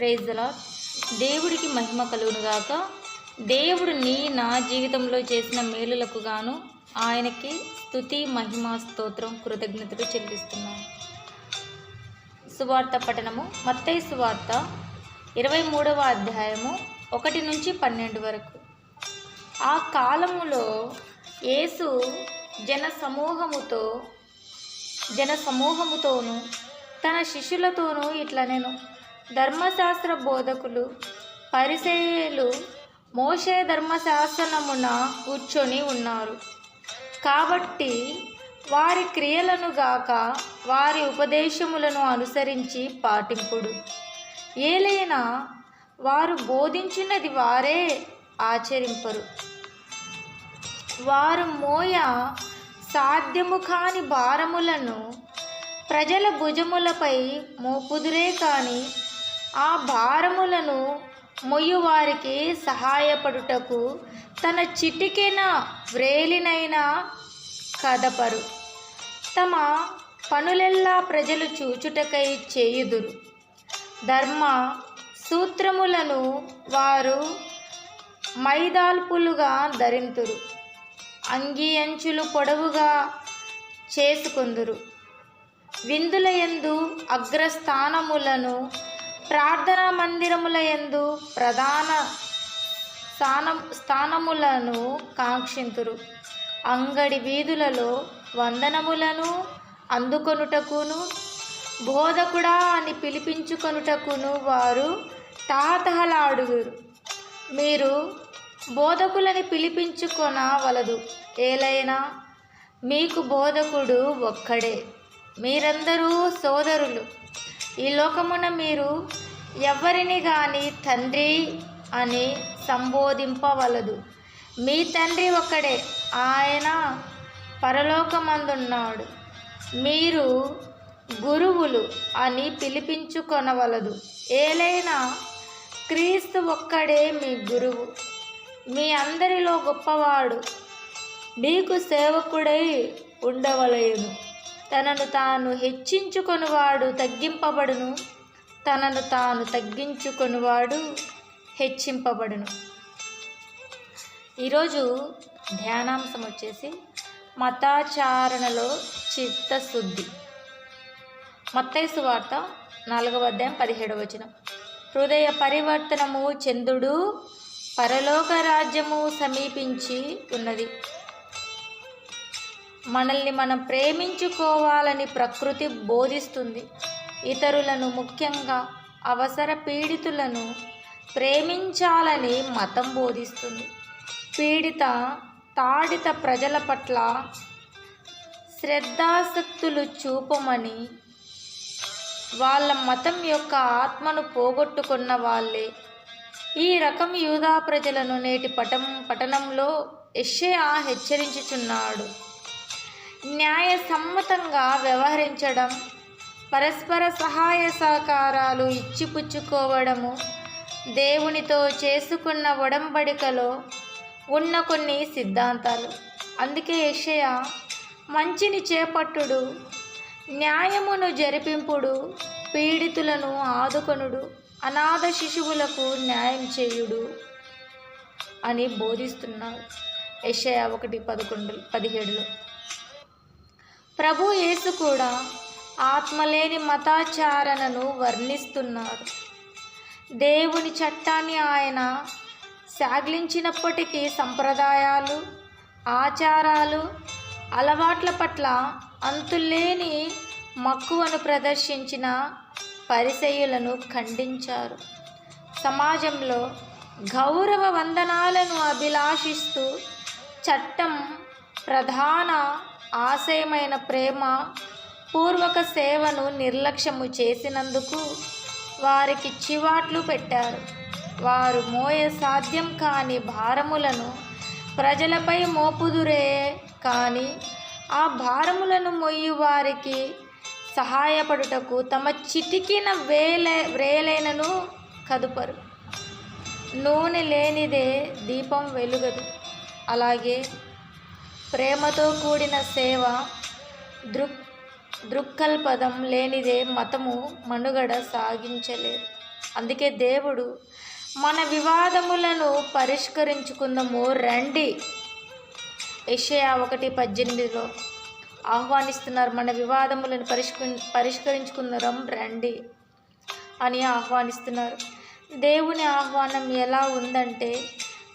ప్రైజ్లా దేవుడికి మహిమ కలుగునుగాక దేవుడు నీ నా జీవితంలో చేసిన మేలులకు గాను ఆయనకి స్తుతి మహిమ స్తోత్రం కృతజ్ఞతలు చెల్లిస్తున్నాను సువార్త పఠనము. మత్తయ్య సువార్త ఇరవై మూడవ అధ్యాయము ఒకటి నుంచి పన్నెండు వరకు. ఆ కాలములో యేసు జన సమూహముతో జన సమూహముతోనూ తన శిష్యులతోనూ ఇట్లా నేను ధర్మశాస్త్ర బోధకులు పరిసేయులు మోషే ధర్మశాసనమున కూర్చొని ఉన్నారు. కాబట్టి వారి క్రియలను గాక వారి ఉపదేశములను అనుసరించి పాటింపుడు. ఏలైనా వారు బోధించినది వారే ఆచరింపరు. వారు మోయ సాధ్యము కాని భారములను ప్రజల భుజములపై మోపుదురే కానీ ఆ భారములను మొయ్యువారికి సహాయపడుటకు తన చిటికెన వ్రేలినైనా కదపరు. తమ పనులెల్లా ప్రజలు చూచుటకై చేయుదురు. ధర్మ సూత్రములను వారు మైదాల్పులుగా ధరింతురు. అంగీ అంచులు పొడవుగా చేసుకుందురు. విందుల యందు అగ్రస్థానములను ప్రార్థనా మందిరముల యందు ప్రధాన స్థానం స్థానములను కాంక్షింతురు. అంగడి వీధులలో వందనములను అందుకొనుటకును బోధకుడా అని పిలిపించుకొనుటకును వారు తాతహలాడుగురు మీరు బోధకులని పిలిపించుకొనవలదు. ఏలైనా మీకు బోధకుడు ఒక్కడే. మీరందరూ సోదరులు. ఈ లోకమున మీరు ఎవరిని కానీ తండ్రి అని సంబోధింపవలదు. మీ తండ్రి ఒక్కడే ఆయన పరలోకమందున్నాడు. మీరు గురువులు అని పిలిపించుకొనవలదు. ఏలైనా క్రీస్తు ఒక్కడే మీ గురువు. మీ అందరిలో గొప్పవాడు. మీకు సేవకుడై ఉండవలయను తనను తాను హెచ్చించుకొనివాడు తగ్గింపబడును. తనను తాను తగ్గించుకొనివాడు హెచ్చింపబడును. ఈరోజు ధ్యానాంశం వచ్చేసి మతాచారణలో చిత్తశుద్ధి. మత్తైసు వార్త నాలుగవ అధ్యాయం పదిహేడవ వచనం. హృదయ పరివర్తనము చందుడు పరలోక రాజ్యము సమీపించి ఉన్నది. మనల్ని మనం ప్రేమించుకోవాలని ప్రకృతి బోధిస్తుంది. ఇతరులను ముఖ్యంగా అవసర పీడితులను ప్రేమించాలని మతం బోధిస్తుంది. పీడిత తాడిత ప్రజల పట్ల శ్రద్ధాసక్తులు చూపమని వాళ్ళ మతం యొక్క ఆత్మను పోగొట్టుకున్న వాళ్ళే. ఈ రకం యూదా ప్రజలను నేటి పటం పట్టణంలో యెషయా హెచ్చరించుచున్నాడు. న్యాయసమ్మతంగా వ్యవహరించడం పరస్పర సహాయ సహకారాలు ఇచ్చిపుచ్చుకోవడము దేవునితో చేసుకున్న ఒడంబడికలో ఉన్న కొన్ని సిద్ధాంతాలు. అందుకే యెషయ మంచిని చేపట్టుడు న్యాయమును జరిపింపుడు పీడితులను ఆదుకొనుడు అనాథ శిశువులకు న్యాయం చేయుడు అని బోధిస్తున్నారు యషయ ఒకటి పదకొండు పదిహేడులో. ప్రభు యేసు కూడా ఆత్మలేని మతాచారణను వర్ణిస్తున్నారు. దేవుని చట్టాన్ని ఆయన శాగ్లించినప్పటికీ సంప్రదాయాలు ఆచారాలు అలవాట్ల పట్ల అంతులేని మక్కువను ప్రదర్శించిన పరిసయులను ఖండించారు. సమాజంలో గౌరవ వందనాలను అభిలాషిస్తూ చట్టం ప్రధాన ఆశయమైన ప్రేమ పూర్వక సేవను నిర్లక్ష్యము చేసినందుకు వారికి చివాట్లు పెట్టారు. వారు మోయ సాధ్యం కాని భారములను ప్రజలపై మోపుదురే కానీ ఆ భారములను మొయ్యి వారికి సహాయపడుటకు తమ చిటికిన వేలే వ్రేలైనను కదుపరు. నూనె లేనిదే దీపం వెలుగదు. అలాగే ప్రేమతో కూడిన సేవ దృక్ దృక్కల్పదం లేనిదే మతము మనుగడ సాగించలేదు. అందుకే దేవుడు మన వివాదములను పరిష్కరించుకుందాము. రండి. ఏషయా ఒకటి పద్దెనిమిదిలో ఆహ్వానిస్తున్నారు. మన వివాదములను పరిష్క పరిష్కరించుకుందరం రండి అని ఆహ్వానిస్తున్నారు. దేవుని ఆహ్వానం ఎలా ఉందంటే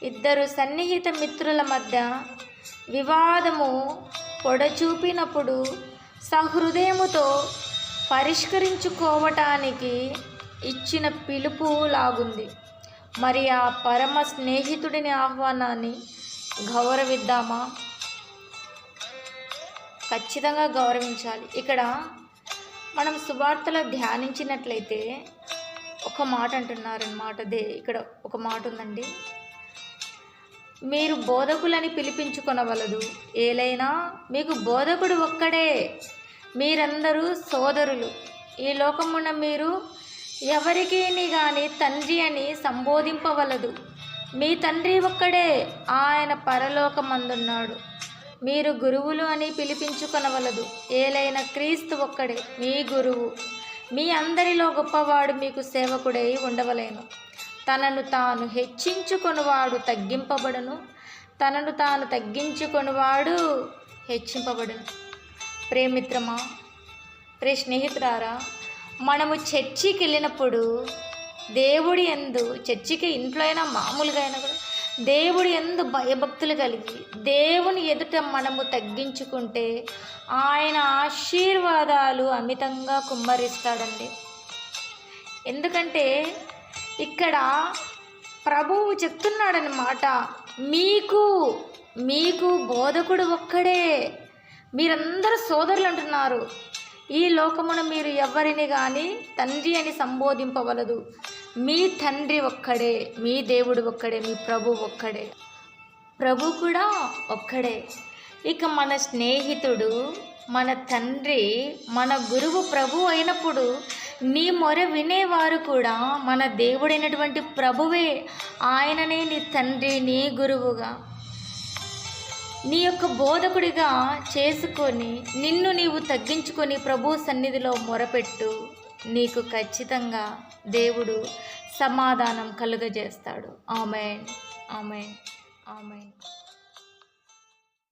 ఇద్దరు సన్నిహిత మిత్రుల మధ్య వివాదము పొడచూపినప్పుడు సహృదయముతో పరిష్కరించుకోవటానికి ఇచ్చిన పిలుపు లాగుంది. మరి ఆ పరమ స్నేహితుడిని ఆహ్వానాన్ని గౌరవిద్దామా? ఖచ్చితంగా గౌరవించాలి. ఇక్కడ మనం సువార్తలో ధ్యానించినట్లయితే ఒక మాట అంటున్నారనమాట దే ఇక్కడ ఒక మాట ఉందండి మీరు బోధకులని పిలిపించుకొనవలదు. ఏలైనా మీకు బోధకుడు ఒక్కడే. మీరందరూ సోదరులు. ఈ లోకమున మీరు ఎవరికీని కానీ తండ్రి అని సంబోధింపవలదు. మీ తండ్రి ఒక్కడే ఆయన పరలోకమందున్నాడు. మీరు గురువులు అని పిలిపించుకొనవలదు. ఏలైన క్రీస్తు ఒక్కడే మీ గురువు. మీ అందరిలో గొప్పవాడు మీకు సేవకుడై ఉండవలేను. తనను తాను హెచ్చించుకొనువాడు తగ్గింపబడును. తనను తాను తగ్గించుకొనువాడు హెచ్చింపబడును. ప్రేమిత్రమా ప్రే స్నేహితురారా మనము చర్చికి వెళ్ళినప్పుడు దేవుడి ఎందు చర్చికి ఇంట్లో అయినా మామూలుగా అయినా కూడా దేవుడి ఎందు భయభక్తులు కలిగి దేవుని ఎదుట మనము తగ్గించుకుంటే ఆయన ఆశీర్వాదాలు అమితంగా కుమ్మరిస్తాడండి. ఎందుకంటే ఇక్కడ ప్రభువు చెప్తున్నాడనమాట మీకు మీకు బోధకుడు ఒక్కడే. మీరందరూ సోదరులు అంటున్నారు. ఈ లోకమున మీరు ఎవరిని కానీ తండ్రి అని సంబోధింపవలదు. మీ తండ్రి ఒక్కడే మీ దేవుడు ఒక్కడే మీ ప్రభు ఒక్కడే. ప్రభు కూడా ఒక్కడే. ఇక మన స్నేహితుడు మన తండ్రి మన గురువు ప్రభు అయినప్పుడు నీ మొర వినేవారు కూడా మన దేవుడైనటువంటి ప్రభువే ఆయననే నీ తండ్రి నీ గురువుగా. నీ యొక్క బోధకుడిగా చేసుకొని నిన్ను నీవు తగ్గించుకొని ప్రభు సన్నిధిలో మొరపెట్టు. నీకు ఖచ్చితంగా దేవుడు సమాధానం కలుగజేస్తాడు. ఆమెన్. ఆమెన్. ఆమెన్.